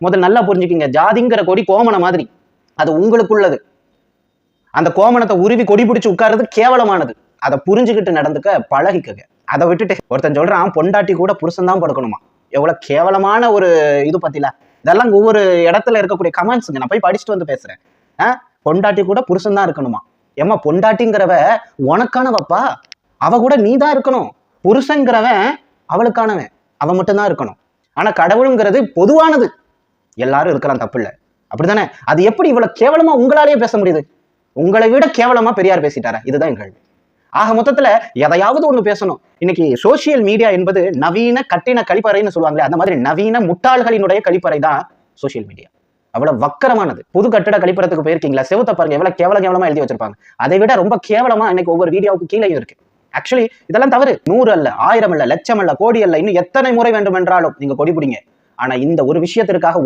முதல்ல நல்லா புரிஞ்சுக்கிங்க. ஜாதிங்கிற கொடி கோமண மாதிரி. அது உங்களுக்குள்ளது. அந்த கோமணத்தை உருவி கொடி பிடிச்சு உட்கார்றது கேவலமானது. அதை புரிஞ்சுக்கிட்டு நடந்துக்க பழகிக்கங்க. அதை விட்டுட்டு ஒருத்தன் சொல்றான் பொண்டாட்டி கூட புருஷன் தான் படுக்கணுமா? எவ்வளவு கேவலமான ஒரு இது பத்தில இதெல்லாம் ஒவ்வொரு இடத்துல இருக்கக்கூடிய கமெண்ட்ஸுங்க நான் போய் படிச்சுட்டு வந்து பேசுறேன். ஆஹ் பொண்டாட்டி கூட புருஷன் தான் இருக்கணுமா? ஏம்மா பொண்டாட்டிங்கிறவ உனக்கானவப்பா? அவ கூட நீ தான் இருக்கணும். புருஷங்கிறவன் அவளுக்கானவன். அவன் மட்டும்தான் இருக்கணும். ஆனா கடவுளுங்கிறது பொதுவானது. எல்லாரும் இருக்கலாம் தப்பு இல்லை. அப்படிதானே அது எப்படி இவ்வளவு கேவலமா உங்களாலேயே பேச முடியுது? உங்களை விட கேவலமா பெரியார் பேசிட்டாரா? இதுதான் கேள்வி. ஆக மொத்தத்துல எதையாவது ஒண்ணு பேசணும். இன்னைக்கு சோசியல் மீடியா என்பது நவீன கட்டின கழிப்பறைன்னு சொல்லுவாங்களே அந்த மாதிரி நவீன முட்டாள்களினுடைய கழிப்பறை தான் சோசியல் மீடியா அவ்வளவு வக்கரமானது. புது கட்டிட கழிப்பறத்துக்கு போயிருக்கீங்களா? செவத்தை பாருங்க எவ்வளவு கேவல கேவலமா எழுதி வச்சிருப்பாங்க. அதை விட ரொம்ப கேவலமா இன்னைக்கு ஒவ்வொரு வீடியோவுக்கு கீழேயும் இருக்கு. ஆக்சுவலி இதெல்லாம் தவறு. நூறு அல்ல ஆயிரம் அல்ல லட்சம் அல்ல கோடி அல்ல இன்னும் எத்தனை முறை வேண்டும் என்றாலும் நீங்க கொடி பிடிங்க. ஆனா இந்த ஒரு விஷயத்திற்காக